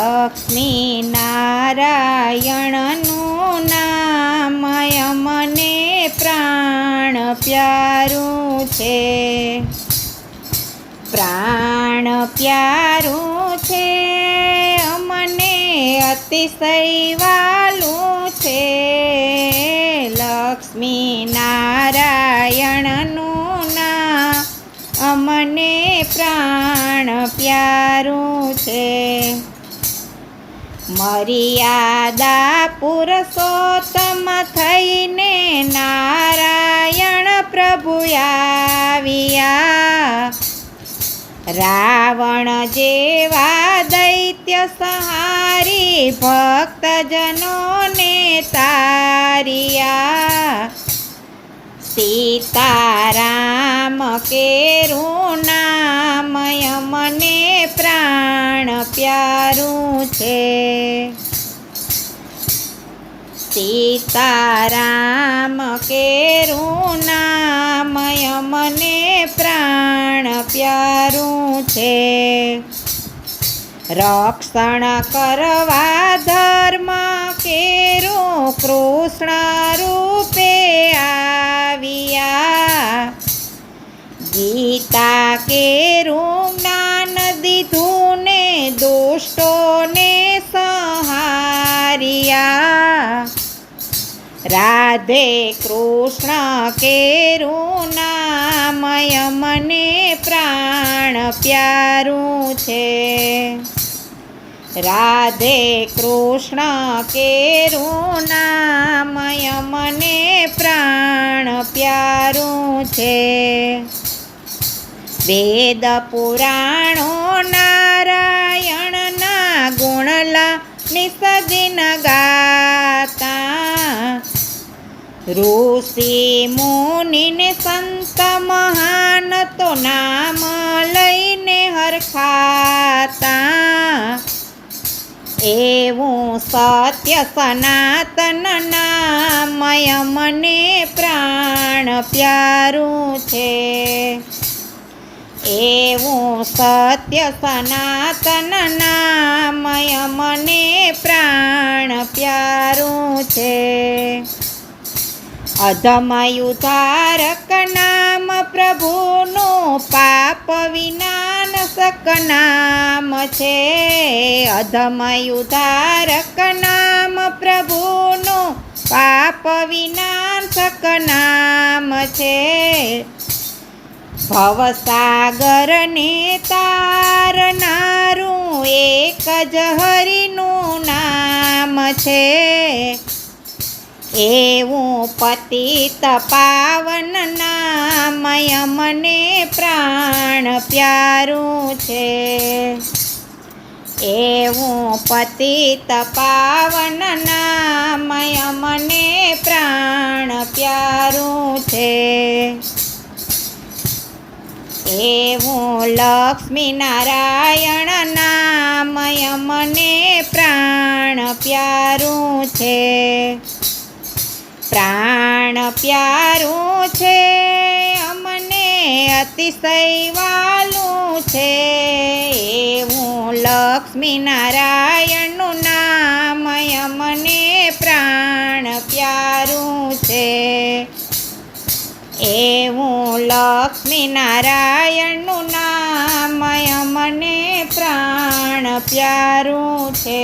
લક્ષ્મી નારાયણનું નામ મને પ્રાણ પ્યારું છે. પ્રાણ પ્યારું છે અમને અતિશય વાલું છે. મર્યાદા પુરુષોત્તમ થઈને નારાયણ પ્રભુ આવ્યા. રાવણ જેવા દૈત્ય સહારી ભક્તજનોને તારિયા. સીતારામ કેરું નામય મને પ્રાણ પ્યારું છે. સીતારામ કેરું નામય મને પ્રાણ પ્યારું છે. રક્ષણ કરવા ધર્મ કેરું, કૃષ્ણ રૂપે આવ્યા ગીતા કેરું જ્ઞાન દીધું ને દુષ્ટોને સહારિયા. રાધે કૃષ્ણ કેરું નામય મને પ્રાણ પ્યારું છે. રાધે કૃષ્ણ કેરું નામય મને પ્રાણ પ્યારું છે. વેદ પુરાણો નારાયણના ગુણલા નિસદિન ગાતા. ઋષિ મુનિને સંત મહાન તો નામ લઈને હરખાતા. એવું સત્ય સનાતન નામય મને પ્રાણ પ્યારું સત્ય સનાતન નામય મને પ્રાણ પ્યારું છે અધમયુધારક નામ પ્રભુનું પાપ વિનાશક નામ છે અધમયુધારક નામ પ્રભુનું પાપ વિનાશક નામ છે ભવસાગરને તારનારું એક જ હરિનું નામ છે. એવું પતિત પાવન નામય મને પ્રાણ પ્યારું છે. એવું પતિત પાવન નામય મને પ્રાણ પ્યારું છે. એવું લક્ષ્મી નારાયણ નામય મને પ્રાણ પ્યારું છે. પ્રાણ પ્યારું છે, અમને અતિશય વાલું છે. એવું લક્ષ્મી નારાયણનું નામય મને પ્રાણ પ્યારું એવું લક્ષ્મી નારાયણનું નામય મને પ્રાણ પ્યારું છે.